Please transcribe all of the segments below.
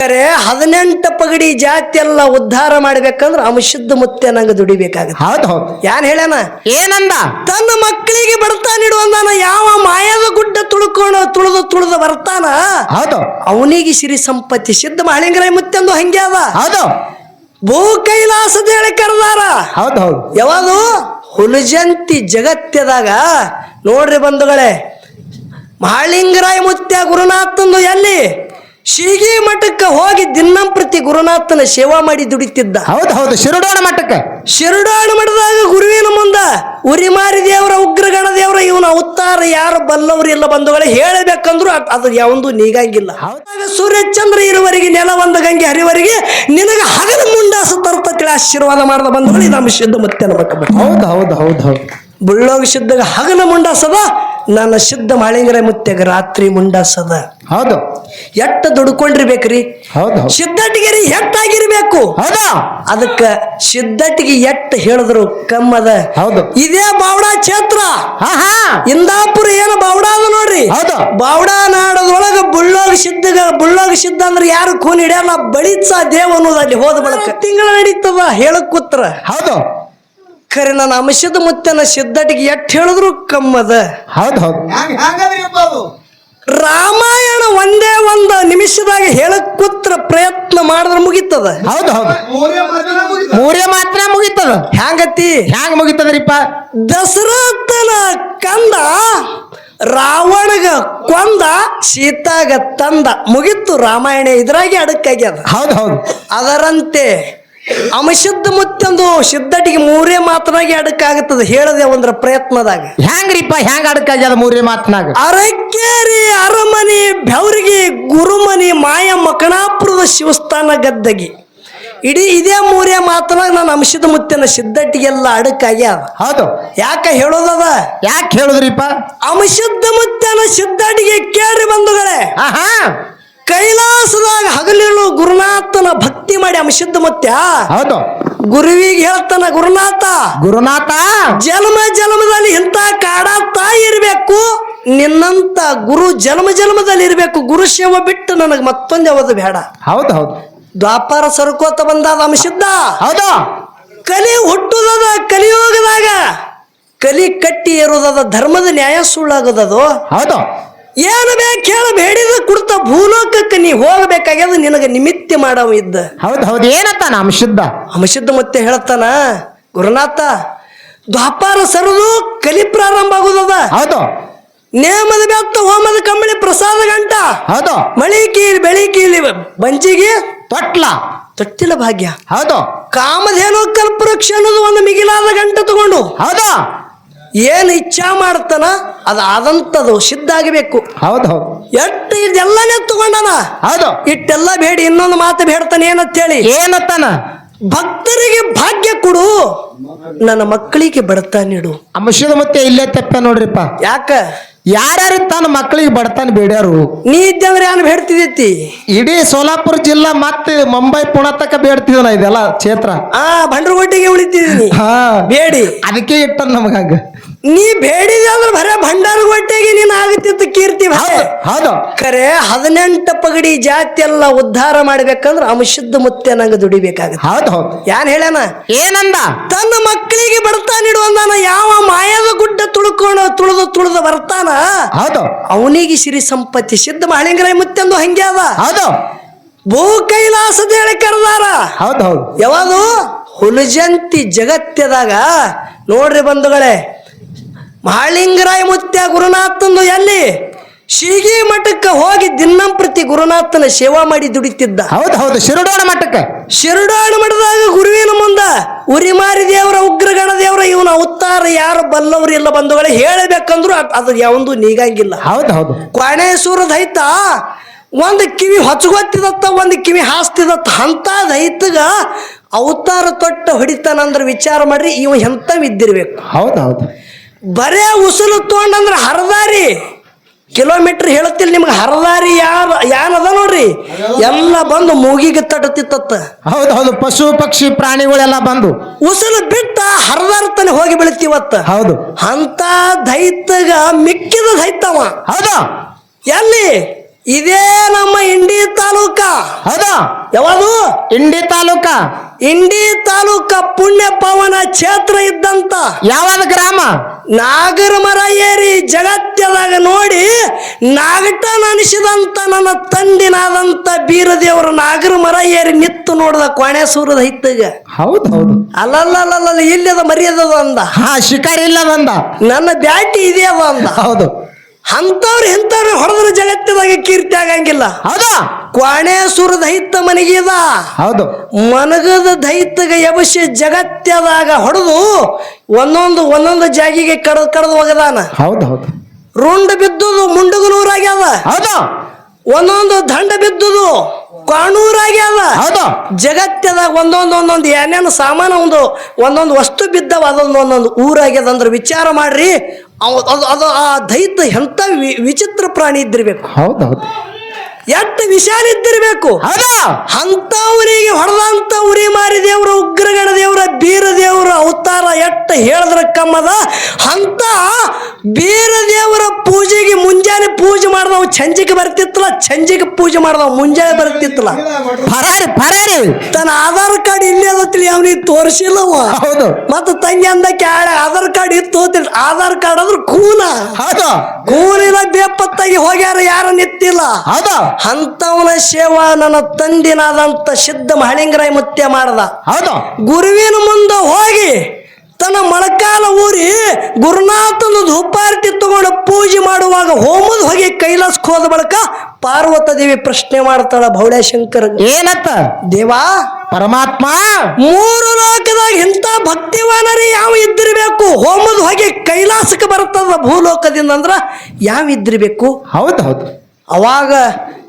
ಹದಿನೆಂಟು ಪಗಡಿ ಜಾತಿ ಎಲ್ಲ ಉದ್ಧಾರ ಮಾಡ್ಬೇಕಂದ್ರ ಅಂಶುದ್ಧ ಮುತ್ತೆ ನಂಗೆ ದುಡಿಬೇಕಾಗತ್ತೆ. ಹೌದು ಹೌದು. ಯಾನ್ ಹೇಳ್ಯಾನ? ಏನಂದ? ತನ್ನ ಮಕ್ಕಳಿಗೆ ಬರ್ತಾನ ಇಡುವಂದಾನ ಯಾವ ಮಾಯದ ಗುಡ್ಡ ತುಳ್ಕೊಂಡು ತುಳಿದು ತುಳಿದು ಬರ್ತಾನ? ಹೌದು. ಅವನಿಗೆ ಸಿರಿ ಸಂಪತ್ತಿ ಸಿದ್ಧ ಮಹಳಿಂಗರಾಯ ಮುತ್ತೆಂದು ಹಂಗೆ ಅದ. ಹೌದು. ಭೂ ಕೈಲಾಸದ ಹೇಳಿ ಕರೆದಾರ. ಹೌದು ಹೌದು. ಯಾವುದು ಹುಲಜಂತಿ ಜಗತ್ತದಾಗ ನೋಡ್ರಿ ಬಂಧುಗಳೇ ಮಹಾಳಿಂಗರಾಯ ಮುತ್ಯ ಗುರುನಾಥಂದು ಎಲ್ಲಿ? ಶೀಗಿ ಮಠಕ್ಕೆ ಹೋಗಿ ದಿನಂಪ್ರತಿ ಗುರುನಾಥನ ಸೇವಾ ಮಾಡಿ ದುಡಿತಿದ್ದ. ಹೌದು ಹೌದು ಶಿರುಡೋಣ ಮಠಕ್ಕೆ. ಶಿರಡಾಣ ಮಠದಾಗ ಗುರುವಿನ ಮುಂದ ಉರಿಮಾರಿ ದೇವರ ಉಗ್ರಗಣ ದೇವರ ಇವನ ಅವತಾರ ಯಾರು ಬಲ್ಲವರು ಇಲ್ಲ ಬಂಧುಗಳೇ ಹೇಳಬೇಕಂದ್ರು ಅದ್- ಅದು ಯಾವೊಂದು ನೀಗಂಗಿಲ್ಲ. ಹೌದಾಗ ಸೂರ್ಯ ಸೂರ್ಯಚಂದ್ರ ಇರುವರಿಗೆ ನೆಲ ಒಂದ ಗಂಗೆ ಹರಿವರಿಗೆ ನಿನಗ ಹಗಲು ಮುಂಡಾಸ ತರ್ತತಿಳಿ ಆಶೀರ್ವಾದ ಮಾಡದ ಬಂಧುಗಳು ನಮ್ಮ ಶುದ್ಧ ಮತ್ತೆ ಹೌದು ಹೌದು ಹೌದು ಹೌದು. ಬುಳ್ಳೋಗ ಸಿದ್ಧಗ ಹಗಲ ಮುಂಡಾಸದ ನನ್ನ ಶುದ್ಧ ಮಾಳಿಂಗರ ಮುತ್ತೆಗ ರಾತ್ರಿ ಮುಂಡಾಸದ. ಹೌದು. ಎಟ್ಟ ದುಡ್ಕೊಂಡಿರ್ಬೇಕ್ರಿ? ಹೌದು ಹೌದು. ಸಿದ್ಧಟಿಗೆರಿ ಎಟ್ಟಾಗಿರ್ಬೇಕು. ಹೌದಾ? ಅದಕ್ಕ ಸಿದ್ದಟ್ಟಿಗೆ ಎಟ್ಟ ಹೇಳಿದ್ರು ಕಮ್ಮದ. ಹೌದು. ಇದೇ ಬಾವಡಾ ಕ್ಷೇತ್ರ. ಹಾ ಹಾ. ಇಂದಾಪುರ ಏನು ಬಾವಡ ಅದ ನೋಡ್ರಿ? ಹೌದು. ಬಾವಡ ನಾಡದೊಳಗ ಬುಳ್ಳೋಗ ಸಿದ್ಧಗ ಬುಳ್ಳೋಗ ಸಿದ್ಧ ಅಂದ್ರೆ ಯಾರು ಖೂನ್ ಹಿಡಿಯಲ್ಲ ಬಳಿತ್ಸ ದೇವ ಅನ್ನೋದು ಅಲ್ಲಿ ಹೋದ ಬಳಕ. ತಿಂಗಳ ನಡೀತದ ಹೇಳಕ್ ಕೂತ್ರ. ಹೌದು. ಖರೆ ನಾನು ಅಂಶದ ಮುತ್ತನ ಸಿದ್ದಟಿಗೆ ಎಟ್ ಹೇಳಿದ್ರು ಕಮ್ಮದ. ಹೌದು ಹೌದು. ರಾಮಾಯಣ ಒಂದೇ ಒಂದು ನಿಮಿಷದಾಗ ಹೇಳಕ್ ಕೂತ್ರ ಪ್ರಯತ್ನ ಮಾಡಿದ್ರೆ ಮುಗಿತದ. ಹೌದು ಹೌದು. ಮೂರೇ ಮಾತ್ರ ಮುಗಿತದ. ಹ್ಯಾಂಗತಿ ಹ್ಯಾಂಗ ಮುಗಿತದ್ರಿಪ್ಪ? ದಸರಾತನ ಕಂದ ರಾವಣಗ ಕೊಂದ ಸೀತಾಗ ತಂದ. ಮುಗಿತು ರಾಮಾಯಣ ಇದ್ರಾಗೆ ಅಡಕ್ಕಾಗ್ಯದ. ಹೌದು ಹೌದು. ಅದರಂತೆ ಅಮಶುದ್ಧ ಮುತ್ತಂದು ಸಿದ್ಧಟಿಗೆ ಮೂರೇ ಮಾತನಾಗಿ ಅಡಕಾಗುತ್ತದೆ ಹೇಳದೆ ಒಂದ್ರ ಪ್ರಯತ್ನದಾಗ. ಹೆಂಗ್ರಿಪ್ಪ ಹೆಂಗ ಅಡಕಾಗ್ಯದ ಮೂರೇ ಮಾತನಾಗ? ಅರಕೇರಿ ಅರಮನಿ ಬೆವರಿಗೆ ಗುರುಮನಿ ಮಾಯ ಮಕಣಾಪುರದ ಶಿವಸ್ಥಾನ ಗದ್ದಗಿ. ಇಡೀ ಇದೇ ಮೂರೇ ಮಾತನಾಗ ನಾನು ಅಂಶದ ಮುತ್ತಿನ ಸಿದ್ಧಟಿಗೆಲ್ಲ ಅಡಕ್ಕಾಗ್ಯದ ಹೌದು. ಯಾಕ ಹೇಳೋದದ? ಯಾಕೆ ಹೇಳುದ್ರಿಪ್ಪ? ಅಂಶದ ಮುತ್ತನ ಸಿದ್ಧಟಿಗೆ ಕೇಳ್ರಿ ಬಂಧುಗಳೇ. ಆಹಾ. ಹಾ ಕೈಲಾಸದಾಗ ಹಗಲಿರುಳು ಗುರುನಾಥನ ಭಕ್ತಿ ಮಾಡಿ ಅಂಶುದ್ಧ ಮುತ್ಯ ಹೌದು. ಗುರುವಿಗೆ ಹೇಳ್ತಾನ ಗುರುನಾಥ ಗುರುನಾಥ ಜನ್ಮ ಜನ್ಮದಲ್ಲಿ ಇಂಥ ಕಾಡ ತಾಯಿ ಇರಬೇಕು. ನಿನ್ನಂತ ಗುರು ಜನ್ಮ ಜನ್ಮದಲ್ಲಿ ಇರಬೇಕು. ಗುರು ಶಿವ ಬಿಟ್ಟು ನನಗೆ ಮತ್ತೊಂದು ಯಾವುದು ಬೇಡ. ಹೌದು ಹೌದು. ದ್ವಾಪಾರ ಸರ್ಕೋತ ಬಂದಾದ ಅಂಶುದ್ಧ ಹೌದು. ಕಲಿ ಹುಟ್ಟುದದ ಕಲಿಯೋಗದಾಗ ಕಲಿ ಕಟ್ಟಿ ಇರೋದದ ಧರ್ಮದ ನ್ಯಾಯ ಸುಳ್ಳಾಗದದು. ಹೌದು. ಏನು ಬೇಕು ಹೇಳ ಬೇಡಿದ ಕುಡ್ತ ಭೂಲೋಕಕ್ಕೆ ನೀ ಹೋಗಬೇಕಾಗ್ಯದ ನಿನಗೆ ನಿಮಿತ್ತ ಮಾಡವ ಇದ್ದ. ಹೌದು ಹೌದು ಏನತ್ತ ನಮ್ಮ ಶುದ್ಧ ಅಂಶುದ್ಧ ಮತ್ತೆ ಹೇಳತ್ತಾನ? ಗುರುನಾಥ ದ್ವಾಪಾರ ಸರದು ಕಲಿ ಪ್ರಾರಂಭ ಆಗುದದ. ಹೌದು. ನೇಮದ ಬೆತ್ತ ಹೋಮದ ಕಂಬಳಿ ಪ್ರಸಾದ ಗಂಟ. ಹೌದು. ಮಳಿ ಕೀಲಿ ಬೆಳಿ ಕೀಲಿ ಬಂಜಿಗೆ ತೊಟ್ಲ. ತೊಟ್ಟಿಲ ಭಾಗ್ಯ. ಹೌದು. ಕಾಮಧೇನು ಕಲ್ಪವೃಕ್ಷ ಅನ್ನೋದು ಒಂದು ಮಿಗಿಲಾದ ಗಂಟ ತಗೊಂಡು. ಹೌದು. ಏನ್ ಇಚ್ಛಾ ಮಾಡ್ತಾನ ಅದು ಆದಂತದು ಸಿದ್ಧ ಆಗಬೇಕು ಹೌದು ಹೌದು. ಎಟ್ಟು ಇದೆಲ್ಲನೇ ತಗೊಂಡನ? ಹೌದು. ಇಟ್ಟೆಲ್ಲ ಬೇಡಿ ಇನ್ನೊಂದು ಮಾತು ಬೇಡ್ತಾನೆ ಏನಂತ ಹೇಳಿ ಏನತ್ತಾನ ಭಕ್ತರಿಗೆ ಭಾಗ್ಯ ಕೊಡು ನನ್ನ ಮಕ್ಕಳಿಗೆ ಬಡತ ನೀಡು. ಅಂಶದ ಮತ್ತೆ ಇಲ್ಲೇ ತಪ್ಪ ನೋಡ್ರಿಪ್ಪ. ಯಾಕ? ಯಾರ್ಯಾರು ತನ್ನ ಮಕ್ಕಳಿಗೆ ಬಡತನ ಬೇಡ್ಯಾರು? ನೀ ಇದ್ದಂದ್ರೆ ಏನು ಬೇಡ್ತಿದೈತಿ ಇಡೀ ಸೋಲಾಪುರ ಜಿಲ್ಲಾ ಮತ್ತೆ ಮುಂಬೈ ಪುಣೆ ತಕ ಬೇಡ್ತಿದ್ನ ಇದೆಲ್ಲ ಕ್ಷೇತ್ರ? ಆ ಭಂಡ್ರಗೋಟಿಗೆ ಉಳಿತಿದ್ದೀನಿ. ಹಾ. ಬೇಡಿ. ಅದಕ್ಕೆ ಇಟ್ಟ ನಮಗಾಗ. ನೀ ಬೇಡಿದೆ ಅಂದ್ರೆ ಬರೇ ಗೊಟ್ಟೆಗೆ ನೀನು ಆಗತ್ತಿತ್ತು ಕೀರ್ತಿ ಹೌದು ಕರೆ ಖರೆ ಹದಿನೆಂಟು ಪಗಡಿ ಜಾತಿ ಎಲ್ಲ ಉದ್ಧಾರ ಮಾಡ್ಬೇಕಂದ್ರ ಅಮಶುದ್ಧ ಮುತ್ತೆ ನಂಗೆ ದುಡಿಬೇಕಾಗುತ್ತೆ. ಹೌದು ಹೌದು. ಯಾನ್ ಹೇಳ್ಯಾನ? ಏನಂದ? ತನ್ನ ಮಕ್ಕಳಿಗೆ ಬಡತ ನೀಡುವಂದಾನ ಯಾವ ಮಾಯದ ಗುಡ್ಡ ತುಳ್ಕೊಂಡು ತುಳಿದು ತುಳಿದು ಬರ್ತಾನ? ಹೌದು. ಅವನಿಗೆ ಸಿರಿ ಸಂಪತ್ತಿ ಸಿದ್ಧ ಮುತ್ತೆ ಮುತ್ತೆಂದು ಹಂಗೆ ಅದ. ಹೌದು. ಭೂ ಕೈಲಾಸದ ಹೇಳಿ ಕರೆದಾರ. ಹೌದು ಹೌದು. ಯಾವುದು? ಹುಲಜಂತಿ ಜಗತ್ತದಾಗ ನೋಡ್ರಿ ಬಂಧುಗಳೇ ಮಹಾಳಿಂಗರಾಯ ಮುತ್ಯ ಗುರುನಾಥಂದು ಎಲ್ಲಿ? ಶಿಗಿ ಮಠಕ್ಕೆ ಹೋಗಿ ದಿನಂಪ್ರತಿ ಗುರುನಾಥನ ಸೇವಾ ಮಾಡಿ ದುಡಿತಿದ್ದ. ಹೌದು ಹೌದು. ಶಿರುಡಾಣ ಮಠಕ್ಕೆ. ಶಿರುಡಾಣ ಮಠದಾಗ ಗುರುವಿನ ಮುಂದ. ಉರಿಮಾರಿ ದೇವರ ಉಗ್ರಗಣ ದೇವರ ಇವನ ಅವತಾರ ಯಾರು ಬಲ್ಲವರು ಇಲ್ಲ ಬಂಧುಗಳೇ ಹೇಳಬೇಕಂದ್ರು ಅದ್- ಅದು ಯಾವೊಂದು ನೀಗಂಗಿಲ್ಲ. ಹೌದು ಹೌದು. ಕ್ವಾಣೇಶ್ವರ ದೈತ ಒಂದು ಕಿವಿ ಹೊಚ್ಚಗೊತ್ತಿದತ್ತ ಒಂದು ಕಿವಿ ಹಾಸ್ತಿದತ್ತ ಅಂತ ದೈತಗ ಅವತಾರ ತೊಟ್ಟ ಹೊಡಿತಾನಂದ್ರೆ ವಿಚಾರ ಮಾಡ್ರಿ ಇವ ಎಂತವಿದ್ದಿರ್ಬೇಕು ಹೌದು ಹೌದು. ಬರೇ ಉಸುಲು ತೊಗೊಂಡಂದ್ರೆ ಹರದಾರಿ. ಕಿಲೋಮೀಟರ್ ಹೇಳುತ್ತಿಲ್ಲ ನಿಮ್ಗೆ ಹರದಾರಿ ಯಾರ ಯಾನದ ನೋಡ್ರಿ? ಎಲ್ಲ ಬಂದು ಮೂಗಿಗೆ ತಡತಿತ್ತ ಹೌದು ಹೌದು. ಪಶು ಪಕ್ಷಿ ಪ್ರಾಣಿಗಳೆಲ್ಲ ಬಂದು. ಉಸಿಲು ಬಿಟ್ಟ ಹರದಾರ ತನ ಹೋಗಿ ಬೀಳ್ತಿವತ್ತ. ಹೌದು. ಅಂತ ದೈತಗ ಮಿಕ್ಕಿದ ದೈತವ ಹೌದು. ಎಲ್ಲಿ? ಇದೇ ನಮ್ಮ ಇಂಡಿ ತಾಲೂಕ. ಹೌದಾ. ಯಾವುದು? ಇಂಡಿ ತಾಲೂಕ. ಇಂಡಿ ತಾಲೂಕ ಪುಣ್ಯ ಪವನ ಕ್ಷೇತ್ರ ಇದ್ದಂತ ಯಾವ್ದು ಗ್ರಾಮ? ನಾಗರ ಮರ ಏರಿ ಜಗತ್ತದಾಗ ನೋಡಿ ನಾಗಟನ ಅನಿಸಿದಂತ ನನ್ನ ತಂದಿನಾದಂತ ಬೀರದೇವರು ನಾಗರ ಮರ ಏರಿ ನಿತ್ತು ನೋಡ್ದ ಕೋಣೆ ಸೂರದ ಹಿತ್ತಗ. ಹೌದು ಹೌದು. ಅಲ್ಲಲ್ಲಲ್ಲ ಇಲ್ಲದ ಮರ್ಯಾದದ ಅಂದ. ಹಾ ಶಿಕಾರಿ ಇಲ್ಲ ಬಂದ ನನ್ನ ಬ್ಯಾಟಿ ಇದೆ ಅದ. ಅಂದ ಹೌದು. ಅಂತವ್ರು ಇಂಥವ್ರು ಹೊಡೆದ್ರ ಜಗತ್ತದಾಗ ಕೀರ್ತಿ ಆಗಂಗಿಲ್ಲ. ಹೌದು? ಕ್ವಾಣೇಶ್ವರ ದೈತ್ಯ ಮನಗಿದ ಹೌದು. ಮನಗದ ದೈತ್ಯಗ ಯವಶ ಜಗತ್ಯದಾಗ ಹೊಡೆದು ಒಂದೊಂದು ಒಂದೊಂದು ಜಾಗಿಗೆ ಕಡದ್ ಕಡದ್ ಹೋಗದಾನ. ಹೌದು ಹೌದು. ರುಂಡ ಬಿದ್ದುದು ಮುಂಡಗನೂರಾಗ್ಯದ ಹೌದು. ಒಂದೊಂದು ದಂಡ ಬಿದ್ದುದು ಕಾಣೂರಾಗ್ಯದ ಹೌದು. ಜಗತ್ತದಾಗ ಒಂದೊಂದು ಒಂದೊಂದು ಏನೇನು ಸಾಮಾನು ಒಂದು ಒಂದೊಂದು ವಸ್ತು ಬಿದ್ದವ ಅದೊಂದು ಒಂದೊಂದು ಊರಾಗ್ಯದ ಅಂದ್ರೆ ವಿಚಾರ ಮಾಡ್ರಿ. ಅದು ಅದು ಆ ದೈತ್ಯ ಎಂಥ ವಿಚಿತ್ರ ಪ್ರಾಣಿ ಇದ್ದಿರ್ಬೇಕು. ಹೌದು ಹೌದು. ಎಷ್ಟು ವಿಶಾಲ ಇದ್ದಿರ್ಬೇಕು. ಅಂತ ಅಂತವರಿಗೆ ಹೊಡೆದಂತ ಉರಿ ಮಾರಿ ದೇವ್ರ ಉಗ್ರಗಣ ದೇವ್ರ ಬೀರ ದೇವ್ರ ಅವತಾರ ಎಟ್ಟ ಹೇಳಿದ್ರ ಕಮ್ಮದ. ಅಂತ ಬೀರ ದೇವರ ಪೂಜೆಗೆ ಮುಂಜಾನೆ ಪೂಜೆ ಮಾಡ್ದವ್ ಛಂಜಿಗೆ ಬರ್ತಿತ್ತಲ್ಲ ಛಂಜಿಗೆ ಪೂಜೆ ಮಾಡ್ದವ್ ಮುಂಜಾನೆ ಬರ್ತಿತ್ತಲ್ಲ. ಪರಾರಿ ಪರಾರಿ. ತನ್ನ ಆಧಾರ್ ಕಾರ್ಡ್ ಇಲ್ಲೇ ಅದತ್ತಿಲ್ಲ ಅವನಿಗೆ ತೋರಿಸಿಲ್ಲವ. ಹೌದು. ಮತ್ತು ತಂಗಿ ಅಂದ ಕ್ಯಾಳ ಆಧಾರ್ ಕಾರ್ಡ್ ಇತ್ತು ಹೋತಿಲ್ಲ ಆಧಾರ್ ಕಾರ್ಡ್ ಅಂದ್ರೆ ಕೂಲ ಹೌದು. ಕೂಲಿನ ಬೇಪತ್ತಾಗಿ ಹೋಗ್ಯಾರ ಯಾರು ನಿತ್ತಿಲ್ಲ ಹೌದು. ಅಂತವನ ಸೇವಾ ನನ್ನ ತಂದಿನಾದಂತ ಸಿದ್ಧ ಮಹಳಿಂಗರಾಯ ಮುತ್ಯ ಮಾಡ್ದ. ಹೌದು. ಗುರುವಿನ ಮುಂದೆ ಹೋಗಿ ತನ್ನ ಮೊಳಕಾಲ ಊರಿ ಗುರುನಾಥನ ಧೂಪಾರತಿ ತಗೊಂಡು ಪೂಜೆ ಮಾಡುವಾಗ ಹೋಮದ ಹೋಗಿ ಕೈಲಾಸಕ್ಕೆ ಹೋದ ಬಳಿಕ ಪಾರ್ವತ ದೇವಿ ಪ್ರಶ್ನೆ ಮಾಡ್ತಾಳ ಭೌಳೇಶಂಕರ್ ಏನತ್ತ? ದೇವಾ ಪರಮಾತ್ಮ? ಮೂರು ಲೋಕದಾಗ ಇಂಥ ಭಕ್ತಿವಾನರಿ ಯಾವ ಇದ್ದಿರಬೇಕು? ಹೋಮದ ಹೋಗಿ ಕೈಲಾಸಕ್ಕೆ ಬರ್ತದ ಭೂಲೋಕದಿಂದ ಅಂದ್ರ ಯಾವ ಇದ್ದಿರಬೇಕು? ಹೌದು ಹೌದು. ಅವಾಗ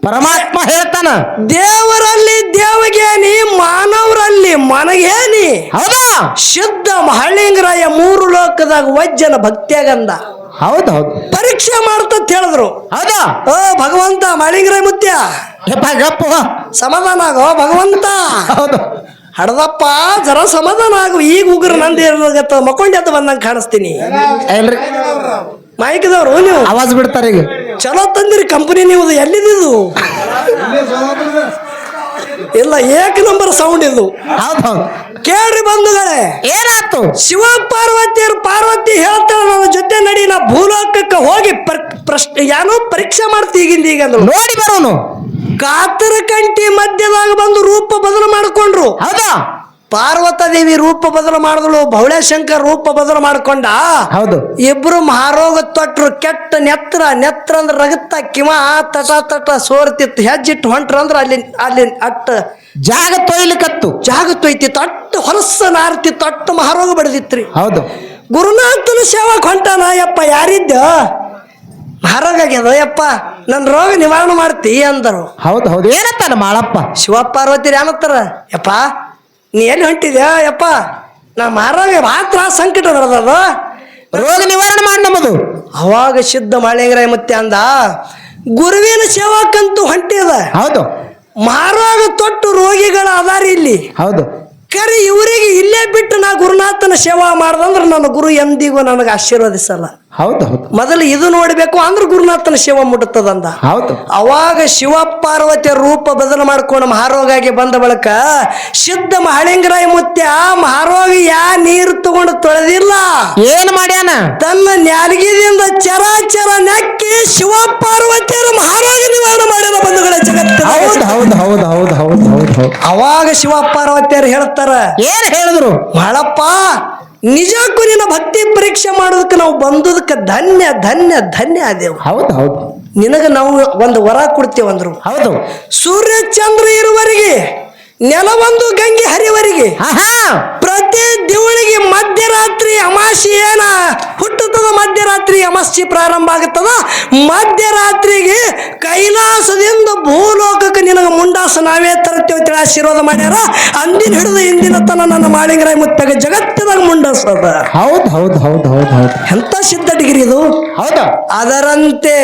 ಪರಮಾತ್ಮ ಹೇಳ್ತಾನ ದೇವರಲ್ಲಿ ದೇವಗೇನಿ ಮಾನವರಲ್ಲಿ ಮನಗೇನಿ ಹೌದಾ? ಶುದ್ಧ ಮಹಳಿಂಗರಾಯ ಮೂರು ಲೋಕದಾಗ ವಜ್ಜನ ಭಕ್ತಿಯಾಗಂದ. ಹೌದು ಹೌದು. ಪರೀಕ್ಷೆ ಮಾಡ್ತಂತ ಹೇಳಿದ್ರು. ಹೌದಾ? ಓ ಭಗವಂತ ಮಹಳಿಂಗರಾಯ ಮುತ್ಯ. ಸಮಾಧಾನ ಆಗೋ ಭಗವಂತ. ಹೌದು. ಹಡದಪ್ಪ ಜರ ಸಮಾಧಾನ ಆಗು. ಈಗ ಉಗ್ರ ನಂದಿ ಮಕ್ಕೊಂಡೆದ್ದು ಬಂದಂಗೆ ಕಾಣಿಸ್ತೀನಿ. ಎಲ್ರಿ ಮಾಯಿಕದವ್ರು ನೀವು? ಆವಾಜ್ ಬಿಡ್ತಾರೆ ಈಗ. ಚಲೋ ತಂದಿರಿ ಕಂಪನಿ ನೀವು ಎಲ್ಲಿದ್ದು? ಇಲ್ಲ ಏಕ ನಂಬರ್ ಸೌಂಡ್ ಇದು. ಹೌದು ಕೇಳ್ರಿ ಬಂಧುಗಳೇ. ಏನಾಯ್ತು? ಶಿವ ಪಾರ್ವತಿಯರು ಪಾರ್ವತಿ ಹೇಳ್ತಾರೆ ನನ್ನ ಜೊತೆ ನಡಿ ನಾ ಭೂಲೋಕಕ್ಕೆ ಹೋಗಿ ಪರ್- ಪ್ರಶ್ನೆ ಏನೋ ಪರೀಕ್ಷೆ ಮಾಡ್ತಿ ಈಗಿಂದ ಈಗ ನೋಡಿ ಬರೋನು. ಕಾತರ ಕಂಟಿ ಮಧ್ಯದಾಗ ಬಂದು ರೂಪ ಬದಲು ಮಾಡ್ಕೊಂಡ್ರು. ಹೌದು? ಪಾರ್ವತ ದೇವಿ ರೂಪ ಬದಲು ಮಾಡಿದಳು ಭೌಳೇಶಂಕರ್ ರೂಪ ಬದಲು ಮಾಡ್ಕೊಂಡ. ಹೌದು. ಇಬ್ರು ಮಹಾರೋಗ ತೊಟ್ರು ಕೆಟ್ಟ ನೆತ್ರ ನೆತ್ರ ಅಂದ್ರೆ ರಗತ್ತ ಕಿವ ತಟ ತಟ ಸೋರ್ತಿತ್ತು. ಹೆಜ್ಜಿಟ್ಟು ಹೊಂಟ್ರ ಅಂದ್ರೆ ಅಲ್ಲಿ ಅಲ್ಲಿ ಅಟ್ಟ ಜಾಗ ತೊಯ್ಲಿಕತ್ತು. ಜಾಗ ತೊಯ್ತಿ ತಟ್ಟು ಹೊಲಸ ನಾರ್ತಿತ್ತು. ತೊಟ್ಟು ಮಹಾರೋಗ ಬಡದಿತ್ರಿ ಹೌದು. ಗುರುನಾಥನ ಸೇವಾ ಹೊಂಟಾನ ಯಪ್ಪ ಯಾರಿದ್ದ? ಮಹಾರೋಗ ಆಗ್ಯದ ಯಪ್ಪ ನನ್ನ ರೋಗ ನಿವಾರಣೆ ಮಾಡ್ತಿ ಅಂದರು. ಹೌದು ಹೌದು. ಏನತ್ತಾನ ಮಾಳಪ್ಪ? ಶಿವ ಪಾರ್ವತಿ ಏನತ್ತಾರ ಯಪ್ಪ ನೀ ಎಲ್ಲಿ ಹೊಂಟಿದ್ಯಾ? ಯಪ್ಪ ನಾ ಮಾರಾಗ ಮಾತ್ರ ಸಂಕಟ ಅದು ರೋಗ ನಿವಾರಣೆ ಮಾಡಿ ನಮ್ಮದು. ಅವಾಗ ಸಿದ್ಧ ಮಾಳಿಂಗರಾಯ ಮತ್ತೆ ಅಂದ ಗುರುವಿನ ಸೇವಾಕಂತೂ ಹೊಂಟಿದ. ಹೌದು. ಮಾರಾಗ ತೊಟ್ಟು ರೋಗಿಗಳ ಆಧಾರ ಇಲ್ಲಿ. ಹೌದು. ಕರೆ ಇವರಿಗೆ ಇಲ್ಲೇ ಬಿಟ್ಟು ನಾ ಗುರುನಾಥನ ಸೇವಾ ಮಾಡ್ದಂದ್ರೆ ನನ್ನ ಗುರು ಎಂದಿಗೂ ನನಗೆ ಆಶೀರ್ವದಿಸಲ್ಲ. ಹೌದು ಹೌದು. ಮೊದಲು ಇದು ನೋಡಬೇಕು ಅಂದ್ರೆ ಗುರುನಾಥನ ಶಿವ ಮುಟ್ಟುತ್ತದಂದ ಹೌದು. ಅವಾಗ ಶಿವ ಪಾರ್ವತಿಯ ರೂಪ ಬದಲು ಮಾಡ್ಕೊಂಡು ಮಹಾರೋಗಾಗಿ ಬಂದ ಬಳಿಕ ಸಿದ್ಧ ಮಹಳಿಂಗರಾಯ ಮುತ್ಯ ಮಹಾರೋಗಿ ಯಾ ನೀರು ತಗೊಂಡು ತೊಳೆದಿಲ್ಲ. ಏನ್ ಮಾಡ್ಯಾನ? ತನ್ನ ನ್ಯಾಲಗಿದಿಂದ ಚರಾಚರ ನೆಕ್ಕಿ ಶಿವ ಪಾರ್ವತಿಯರ ಮಹಾರೋಗ ಹೌದು ಹೌದು ಹೌದು ಹೌದು ಹೌದು ಹೌದು ಹೌದು. ಅವಾಗ ಶಿವಪ್ಪ ಪಾರ್ವತಿಯರು ಹೇಳ್ತಾರ. ಏನ್ ಹೇಳಿದ್ರು? ಮಾಡಪ್ಪ ನಿಜಕ್ಕೂ ನಿನ್ನ ಭಕ್ತಿ ಪರೀಕ್ಷೆ ಮಾಡೋದಕ್ಕೆ ನಾವು ಬಂದದಕ್ಕೆ ಧನ್ಯ ಧನ್ಯ ಧನ್ಯ ಆದೇವು ಹೌದು ಹೌದು. ನಿನಗೆ ನಾವು ಒಂದು ವರ ಕೊಡ್ತೇವಂದ್ರು ಹೌದು. ಸೂರ್ಯ ಚಂದ್ರ ಇರುವರೆಗೆ ನೆಲವೊಂದು ಗಂಗೆ ಹರಿವರಿಗೆ. ಏನ ಹುಟ್ಟುತ್ತದ ಮಧ್ಯರಾತ್ರಿ ಅಮಾಸಿ ಪ್ರಾರಂಭ ಆಗುತ್ತದ ಮಧ್ಯರಾತ್ರಿಗೆ ಕೈಲಾಸದಿಂದ ಭೂಲೋಕಕ್ಕೆ ನಿನಗೆ ಮುಂಡಾಸ ನಾವೇ ತರ್ತೇವೆ ತಿಳಿ ಆಶೀರ್ವಾದ ಮಾಡ್ಯಾರ. ಅಂದಿನ ಹಿಡಿದು ಇಂದಿನ ತನ ನನ್ನ ಮಾಳಿಂಗರಾಯ ಮುತ್ತಾಗ ಜಗತ್ತಿನಾಗ ಮುಂಡಾಸ ಹೌದ್ ಹೌದು ಹೌದು ಹೌದು ಹೌದು. ಹೌದು ಎಂತ ಸಿದ್ಧ ಡಿಗ್ರಿ ಇದು? ಹೌದ. ಅದರಂತೆ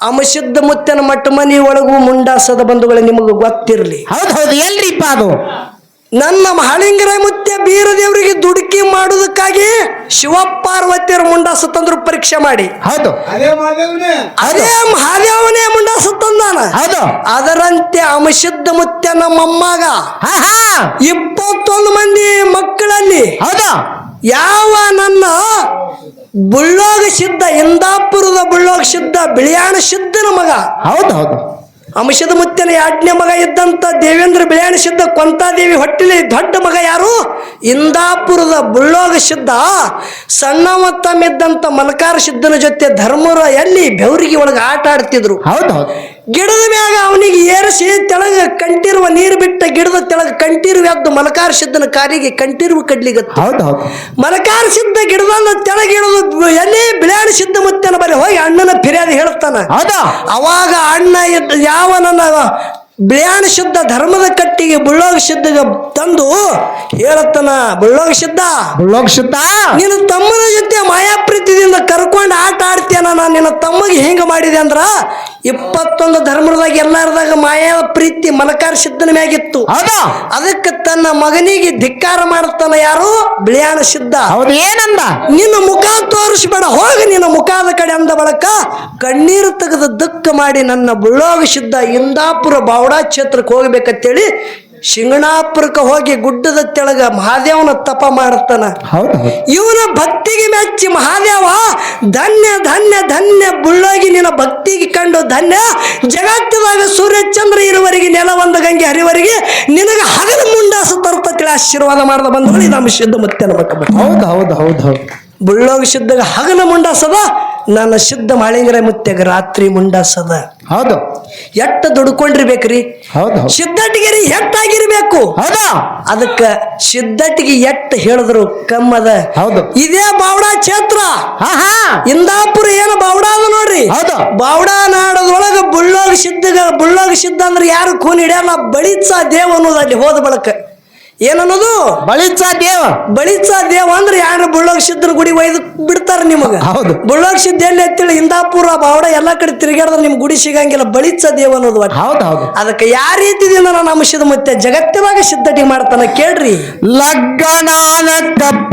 ಅಮಶುದ್ಧ ಮುತ್ತನ ಮಟ್ಟ ಒಳಗೂ ಮುಂಡಾಸದ ಬಂಧುಗಳು ನಿಮಗೆ ಗೊತ್ತಿರಲಿ. ಹೌದು ಹೌದು. ಎಲ್ರಿಪ್ಪ ಅದು. ನನ್ನ ಮಹಾಲಿಂಗರ ಮುತ್ಯ ಬೀರದೇವರಿಗೆ ದುಡುಕಿ ಮಾಡುವುದಕ್ಕಾಗಿ ಶಿವಪಾರ್ವತಿಯರ ಮುಂಡಾಸ ತಂದ್ರು ಪರೀಕ್ಷೆ ಮಾಡಿ. ಹೌದು. ಅದೇ ಮಹಾದೇವನೇ. ಮುಂಡಾಸ ತಂದಾನ. ಹೌದು. ಅದರಂತೆ ಅಮಶುದ್ಧ ಮುತ್ಯ ನಮ್ಮಮ್ಮಗ ಇಪ್ಪತ್ತೊಂದು ಮಂದಿ ಮಕ್ಕಳಲ್ಲಿ ಹೌದು. ಯಾವ ನನ್ನ ಬುಳ್ಳೋಗ ಸಿದ್ಧ ಇಂದಾಪುರದ ಬುಳ್ಳೋಗ ಸಿದ್ಧ ಬಿಳಿಯಾಣ ಸಿದ್ಧನ ಮಗ ಹೌದು ಹೌದು. ಅಂಶದ ಮುತ್ತನ ಎರಡನೇ ಮಗ ಇದ್ದಂತ ದೇವೇಂದ್ರ ಬಿಳಿಯಾಣ ಸಿದ್ಧ ಕೊಂತಾದೇವಿ ಹೊಟ್ಟೆಲಿ ದೊಡ್ಡ ಮಗ ಯಾರು? ಇಂದಾಪುರದ ಬುಳ್ಳೋಗ ಸಿದ್ಧ. ಸಣ್ಣವ ತಮ್ಮಿದ್ದಂತ ಮಲಕಾರ ಸಿದ್ಧನ ಜೊತೆ ಧರ್ಮರ ಎಲ್ಲಿ ಬೆವರಿಗೆ ಒಳಗೆ ಆಟ ಆಡ್ತಿದ್ರು. ಹೌದು ಗಿಡದ ಮ್ಯಾಗ ಅವನಿಗೆ ಏರಿಸಿ ತೆಳಗ ಕಂಟಿರುವ ನೀರು ಬಿಟ್ಟ ಗಿಡದ ತೆಳಗ ಕಂಟಿರುವ ಎದ್ದು ಮಲಕಾರ ಸಿದ್ಧನ ಕಾರಿಗೆ ಕಂಟಿರುವ ಕಡ್ಲಿಗತ್ತು. ಹೌದು ಮಲಕಾರ ಸಿದ್ಧ ಗಿಡದ ತೆಳಗಿಡೋದು ಎಲ್ಲಿ? ಬಿಳಿಯಾಣ ಸಿದ್ಧ ಮುತ್ತನ ಬರೀ ಹೋಗಿ ಅಣ್ಣನ ಫಿರ್ಯಾದಿ ಹೇಳ್ತಾನ. ಹೌದು? ಅವಾಗ ಅಣ್ಣ ಇದ್ದ ಯಾವ ನನ್ನ ಬಿಳಿಯಾಣ ಶುದ್ಧ ಧರ್ಮದ ಕಟ್ಟಿಗೆ ಬುಳ್ಳೋಗ ಶುದ್ಧಗ ತಂದು ಹೇಳತ್ತನ ಬುಳ್ಳೋಗ ಶುದ್ಧ? ಬುಳ್ಳೋಗ ಶುದ್ಧ? ನಿನ್ನ ತಮ್ಮನ ಜೊತೆ ಮಾಯಾಪ್ರೀತಿದಿಂದ ಕರ್ಕೊಂಡು ಆಟ ಆಡ್ತೇನ ನಾನು ನಿನ್ನ ತಮ್ಮಗೆ ಹೆಂಗ ಮಾಡಿದೆ ಅಂದ್ರ ಇಪ್ಪತ್ತೊಂದು ಧರ್ಮದಾಗ ಎಲ್ಲಾರದಾಗ ಮಾಯಾ ಪ್ರೀತಿ ಮಲಕಾರ ಸಿದ್ಧನ ಮ್ಯಾಗಿತ್ತು. ಅದಕ್ಕೆ ತನ್ನ ಮಗನಿಗೆ ಧಿಕ್ಕಾರ ಮಾಡ್ತಾನ ಯಾರು? ಬಿಳಿಯಾಣ ಸಿದ್ಧ. ಏನಂದ ನಿನ್ನ ಮುಖ ತೋರಿಸ್ಬೇಡ ಹೋಗಿ ನಿನ್ನ ಮುಖದ ಕಡೆ ಅಂದ ಬಳಕ ಕಣ್ಣೀರು ತೆಗೆದು ದುಃಖ ಮಾಡಿ ನನ್ನ ಬುಳ್ಳೋಗ ಸಿದ್ಧ ಇಂದಾಪುರ ಬಾವಡಾ ಕ್ಷೇತ್ರಕ್ಕೆ ಹೋಗ್ಬೇಕಂತೇಳಿ ಶಿಂಗಣಾಪುರಕ್ಕೆ ಹೋಗಿ ಗುಡ್ಡದ ತೆಳಗ ಮಹಾದೇವನ ತಪ ಮಾಡ್ತಾನ. ಇವನ ಭಕ್ತಿಗೆ ಮೆಚ್ಚಿ ಮಹಾದೇವ ಧನ್ಯ ಧನ್ಯ ಧನ್ಯ ಬುಳ್ಳೋಗಿ ನಿನ್ನ ಭಕ್ತಿಗೆ ಕಂಡು ಧನ್ಯ. ಜಗತ್ತದಾಗ ಸೂರ್ಯಚಂದ್ರ ಇರುವರೆಗೆ ನೆಲ ಒಂದು ಗಂಗೆ ಹರಿವರೆಗೆ ನಿನಗೆ ಹಗಲ ಮುಂಡಾಸ ತರ್ತತಿಳಿ ಆಶೀರ್ವಾದ ಮಾಡ್ದ ಬಂದವಳಿ ನಮ್ಮ ಶುದ್ಧ ಮತ್ತೆ ಹೌದು ಹೌದು ಹೌದು ಹೌದು. ಬುಳ್ಳೋಗ ಸಿದ್ಧಗ ಹಗಲ ಮುಂಡಾಸದ ನನ್ನ ಶುದ್ಧ ಮಾಳಿಂಗರ ಮುತ್ತೆಗ ರಾತ್ರಿ ಮುಂಡಾಸದ. ಹೌದು. ಎಟ್ಟ ದುಡ್ಕೊಂಡಿರ್ಬೇಕ್ರಿ ಸಿದ್ಧಟಿಗೆರಿ ಎಟ್ಟಾಗಿರ್ಬೇಕು. ಹೌದು? ಅದಕ್ಕ ಸಿದ್ಧಟಿಗೆ ಎಟ್ಟ ಹೇಳಿದ್ರು ಕಮ್ಮದ. ಹೌದು. ಇದೇ ಬಾವಡಾ ಕ್ಷೇತ್ರ. ಇಂದಾಪುರ ಏನು ಬಾವಡಾ ಅದ ನೋಡ್ರಿ. ಹೌದು. ಬಾವಡಾ ನಾಡದೊಳಗ ಬುಳ್ಳೋಗ ಸಿದ್ಧ ಬುಳ್ಳೋಗ ಸಿದ್ಧ ಅಂದ್ರೆ ಯಾರು ಕೂನ್ ಹಿಡಿಯಲ್ಲ ಬಳಿತ್ಸ ದೇವ್ ಅನ್ನೋದು ಅಲ್ಲಿ ಹೋದ ಬಳಕ. ಏನನ್ನೋದು? ಬಳಿಚ ದೇವ ಬಳಿಸ ದೇವ ಅಂದ್ರೆ ಯಾರ ಬುಳ್ಳೋಗ ಗುಡಿ ಒಯ್ದು ಬಿಡ್ತಾರ ನಿಮಗ? ಹೌದು. ಬುಳ್ಳೋಗ ಸಿದ್ಧ ಎಲ್ಲಿ ಅಂತೇಳಿ ಇಂದಾಪುರ ಬಾವಡ ಎಲ್ಲಾ ಕಡೆ ತಿರುಗಾಡಿದ್ರೆ ನಿಮ್ ಗುಡಿ ಸಿಗಂಗಿಲ್ಲ. ಬಳಿಸ ದೇವ ಅನ್ನೋದು. ಹೌದು ಹೌದು. ಅದಕ್ಕೆ ಯಾವ ರೀತಿದಿಂದ ನಾನು ಅಂಶದ ಮತ್ತೆ ಜಗತ್ತಿನಾಗ ಸಿದ್ಧಟಿ ಮಾಡ್ತಾನ ಕೇಳ್ರಿ. ಲಗ್ಗನಾದ ಕಪ್ಪು